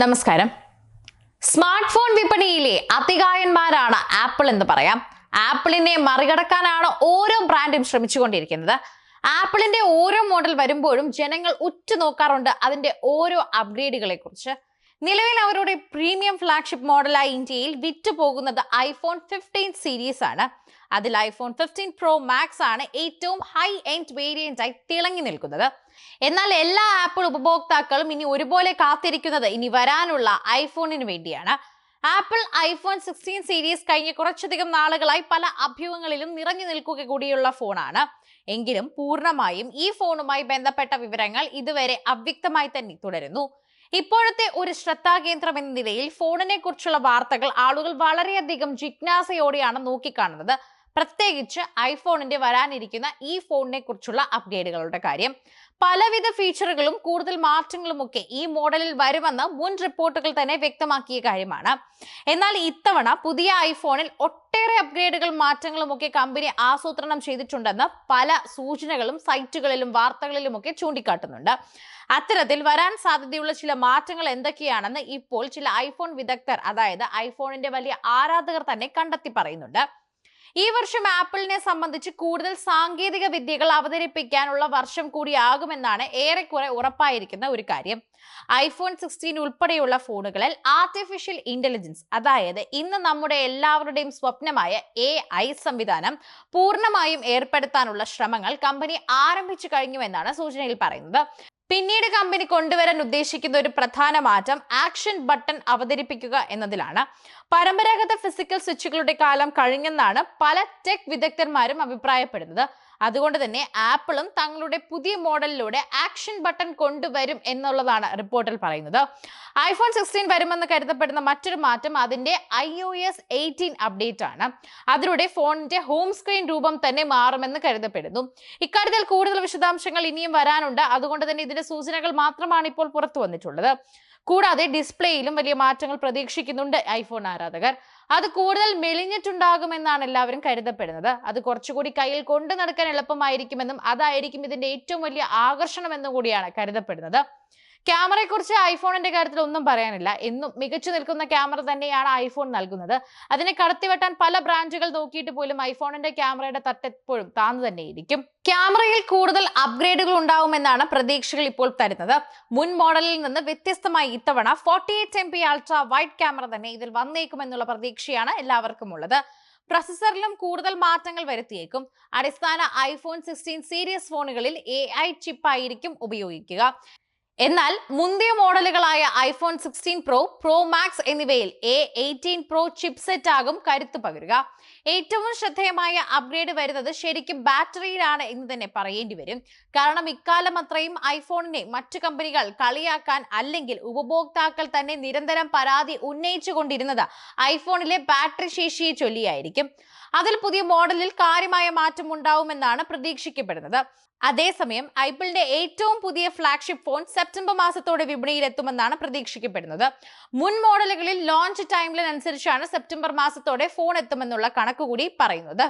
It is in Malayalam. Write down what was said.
നമസ്കാരം. സ്മാർട്ട് ഫോൺ വിപണിയിലെ അതികായന്മാരാണ് ആപ്പിൾ എന്ന് പറയാം. ആപ്പിളിനെ മറികടക്കാനാണ് ഓരോ ബ്രാൻഡും ശ്രമിച്ചുകൊണ്ടിരിക്കുന്നത്. ആപ്പിളിന്റെ ഓരോ മോഡൽ വരുമ്പോഴും ജനങ്ങൾ ഉറ്റുനോക്കാറുണ്ട് അതിന്റെ ഓരോ അപ്ഗ്രേഡുകളെ കുറിച്ച് നിലവിൽ അവരുടെ പ്രീമിയം ഫ്ലാഗ്ഷിപ്പ് മോഡലായി ഇന്ത്യയിൽ വിറ്റ് പോകുന്നത് ഐഫോൺ ഫിഫ്റ്റീൻ സീരീസ് ആണ്. അതിൽ ഐഫോൺ ഫിഫ്റ്റീൻ പ്രോ മാക്സ് ആണ് ഏറ്റവും ഹൈ എൻഡ് വേരിയന്റ് ആയി തിളങ്ങി നിൽക്കുന്നത്. എന്നാൽ എല്ലാ ആപ്പിൾ ഉപഭോക്താക്കളും ഇനി ഒരുപോലെ കാത്തിരിക്കുന്നത് ഇനി വരാനുള്ള ഐഫോണിന് വേണ്ടിയാണ്. ആപ്പിൾ ഐഫോൺ സിക്സ്റ്റീൻ സീരീസ് കഴിഞ്ഞ കുറച്ചധികം നാളുകളായി പല അഭ്യൂഹങ്ങളിലും നിറഞ്ഞു നിൽക്കുക കൂടിയുള്ള ഫോണാണ്. എങ്കിലും പൂർണമായും ഈ ഫോണുമായി ബന്ധപ്പെട്ട വിവരങ്ങൾ ഇതുവരെ അവ്യക്തമായി തന്നെ തുടരുന്നു. ഇപ്പോഴത്തെ ഒരു ശ്രദ്ധാകേന്ദ്രം എന്ന നിലയിൽ ഫോണിനെ കുറിച്ചുള്ള വാർത്തകൾ ആളുകൾ വളരെയധികം ജിജ്ഞാസയോടെയാണ് നോക്കിക്കാണുന്നത്. പ്രത്യേകിച്ച് ഐഫോണിന്റെ വരാനിരിക്കുന്ന ഈ ഫോണിനെ കുറിച്ചുള്ള അപ്ഗ്രേഡുകളുടെ കാര്യം. പലവിധ ഫീച്ചറുകളും കൂടുതൽ മാറ്റങ്ങളും ഒക്കെ ഈ മോഡലിൽ വരുമെന്ന് മുൻ റിപ്പോർട്ടുകൾ തന്നെ വ്യക്തമാക്കിയ കാര്യമാണ്. എന്നാൽ ഇത്തവണ പുതിയ ഐഫോണിൽ ഒട്ടേറെ അപ്ഗ്രേഡുകൾ മാറ്റങ്ങളും ഒക്കെ കമ്പനി ആസൂത്രണം ചെയ്തിട്ടുണ്ടെന്ന് പല സൂചനകളും സൈറ്റുകളിലും വാർത്തകളിലും ഒക്കെ ചൂണ്ടിക്കാട്ടുന്നുണ്ട്. അത്തരത്തിൽ വരാൻ സാധ്യതയുള്ള ചില മാറ്റങ്ങൾ എന്തൊക്കെയാണെന്ന് ഇപ്പോൾ ചില ഐഫോൺ വിദഗ്ധർ അതായത് ഐഫോണിന്റെ വലിയ ആരാധകർ തന്നെ കണ്ടെത്തി പറയുന്നുണ്ട്. ഈ വർഷം ആപ്പിളിനെ സംബന്ധിച്ച് കൂടുതൽ സാങ്കേതിക വിദ്യകൾ അവതരിപ്പിക്കാനുള്ള വർഷം കൂടിയാകുമെന്നാണ് ഏറെക്കുറെ ഉറപ്പായിരിക്കുന്ന ഒരു കാര്യം. ഐഫോൺ സിക്സ്റ്റീൻ ഉൾപ്പെടെയുള്ള ഫോണുകളിൽ ആർട്ടിഫിഷ്യൽ ഇന്റലിജൻസ് അതായത് ഇന്ന് നമ്മുടെ എല്ലാവരുടെയും സ്വപ്നമായ എ ഐ സംവിധാനം പൂർണമായും ഏർപ്പെടുത്താനുള്ള ശ്രമങ്ങൾ കമ്പനി ആരംഭിച്ചു കഴിഞ്ഞുവെന്നാണ് സൂചനയിൽ പറയുന്നത്. പിന്നീട് കമ്പനി കൊണ്ടുവരാൻ ഉദ്ദേശിക്കുന്ന ഒരു പ്രധാന മാറ്റം ആക്ഷൻ ബട്ടൺ അവതരിപ്പിക്കുക എന്നതിലാണ്. പരമ്പരാഗത ഫിസിക്കൽ സ്വിച്ചുകളുടെ കാലം കഴിഞ്ഞെന്നാണ് പല ടെക് വിദഗ്ധന്മാരും അഭിപ്രായപ്പെടുന്നത്. അതുകൊണ്ട് തന്നെ ആപ്പിളും തങ്ങളുടെ പുതിയ മോഡലിലൂടെ ആക്ഷൻ ബട്ടൺ കൊണ്ടുവരും എന്നുള്ളതാണ് റിപ്പോർട്ടിൽ പറയുന്നത്. ഐഫോൺ സിക്സ്റ്റീൻ വരുമെന്ന് കരുതപ്പെടുന്ന മറ്റൊരു മാറ്റം അതിന്റെ I O S eighteen update ആണ്. അതിലൂടെ ഫോണിന്റെ ഹോം സ്ക്രീൻ രൂപം തന്നെ മാറുമെന്ന് കരുതപ്പെടുന്നു. ഇക്കാര്യത്തിൽ കൂടുതൽ വിശദാംശങ്ങൾ ഇനിയും വരാനുണ്ട്. അതുകൊണ്ട് തന്നെ ഇതിന്റെ സൂചനകൾ മാത്രമാണ് ഇപ്പോൾ പുറത്തു വന്നിട്ടുള്ളത്. കൂടാതെ ഡിസ്പ്ലേയിലും വലിയ മാറ്റങ്ങൾ പ്രതീക്ഷിക്കുന്നുണ്ട് ഐഫോൺ ആരാധകർ. അത് കൂടുതൽ മെലിഞ്ഞിട്ടുണ്ടാകുമെന്നാണ് എല്ലാവരും കരുതപ്പെടുന്നത്. അത് കുറച്ചുകൂടി കയ്യിൽ കൊണ്ടു നടക്കാൻ എളുപ്പമായിരിക്കുമെന്നും അതായിരിക്കും ഇതിന്റെ ഏറ്റവും വലിയ ആകർഷണമെന്നും കൂടിയാണ് കരുതപ്പെടുന്നത്. ക്യാമറയെ കുറിച്ച് ഐഫോണിന്റെ കാര്യത്തിൽ ഒന്നും പറയാനില്ല. എന്നും മികച്ചു നിൽക്കുന്ന ക്യാമറ തന്നെയാണ് ഐഫോൺ നൽകുന്നത്. അതിനെ കടത്തിവെട്ടാൻ പല ബ്രാൻഡുകൾ നോക്കിയിട്ട് പോലും ഐഫോണിന്റെ ക്യാമറയുടെ തട്ടെപ്പോഴും താന്നു തന്നെയിരിക്കും. ക്യാമറയിൽ കൂടുതൽ അപ്ഗ്രേഡുകൾ ഉണ്ടാവുമെന്നാണ് പ്രതീക്ഷകൾ ഇപ്പോൾ തരുന്നത്. മുൻ മോഡലിൽ നിന്ന് വ്യത്യസ്തമായി ഇത്തവണ forty eight M P ultra wide camera തന്നെ ഇതിൽ വന്നേക്കുമെന്നുള്ള പ്രതീക്ഷയാണ് എല്ലാവർക്കും ഉള്ളത്. പ്രൊസസറിലും കൂടുതൽ മാറ്റങ്ങൾ വരുത്തിയേക്കും. അടിസ്ഥാന ഐഫോൺ സിക്സ്റ്റീൻ സീരീസ് ഫോണുകളിൽ എ ഐ ചിപ്പായിരിക്കും ഉപയോഗിക്കുക. എന്നാൽ മുന്തിയ മോഡലുകളായ iPhone sixteen pro pro max എന്നിവയിൽ എ എയ്റ്റീൻ പ്രോ ചിപ്സെറ്റ് ആകും കരുത്ത് പകരുക. ഏറ്റവും ശ്രദ്ധേയമായ അപ്ഗ്രേഡ് വരുന്നത് ശരിക്കും ബാറ്ററിയിലാണ് എന്ന് തന്നെ പറയേണ്ടി വരും. കാരണം ഇക്കാലം അത്രയും ഐഫോണിനെ മറ്റു കമ്പനികൾ കളിയാക്കാൻ അല്ലെങ്കിൽ ഉപഭോക്താക്കൾ തന്നെ നിരന്തരം പരാതി ഉന്നയിച്ചുകൊണ്ടിരുന്നത് ഐഫോണിലെ ബാറ്ററി ശേഷിയെ ചൊല്ലിയായിരിക്കും. അതിൽ പുതിയ മോഡലിൽ കാര്യമായ മാറ്റം ഉണ്ടാവുമെന്നാണ് പ്രതീക്ഷിക്കപ്പെടുന്നത്. അതേസമയം ഐപ്പിളിന്റെ ഏറ്റവും പുതിയ ഫ്ലാഗ്ഷിപ്പ് ഫോൺ സെപ്റ്റംബർ മാസത്തോടെ വിപണിയിൽ എത്തുമെന്നാണ് പ്രതീക്ഷിക്കപ്പെടുന്നത്. മുൻ മോഡലുകളിൽ ലോഞ്ച് ടൈംലൈൻ അനുസരിച്ചാണ് സെപ്റ്റംബർ മാസത്തോടെ ഫോൺ എത്തുമെന്നുള്ള കണക്കുകൂടി പറയുന്നത്.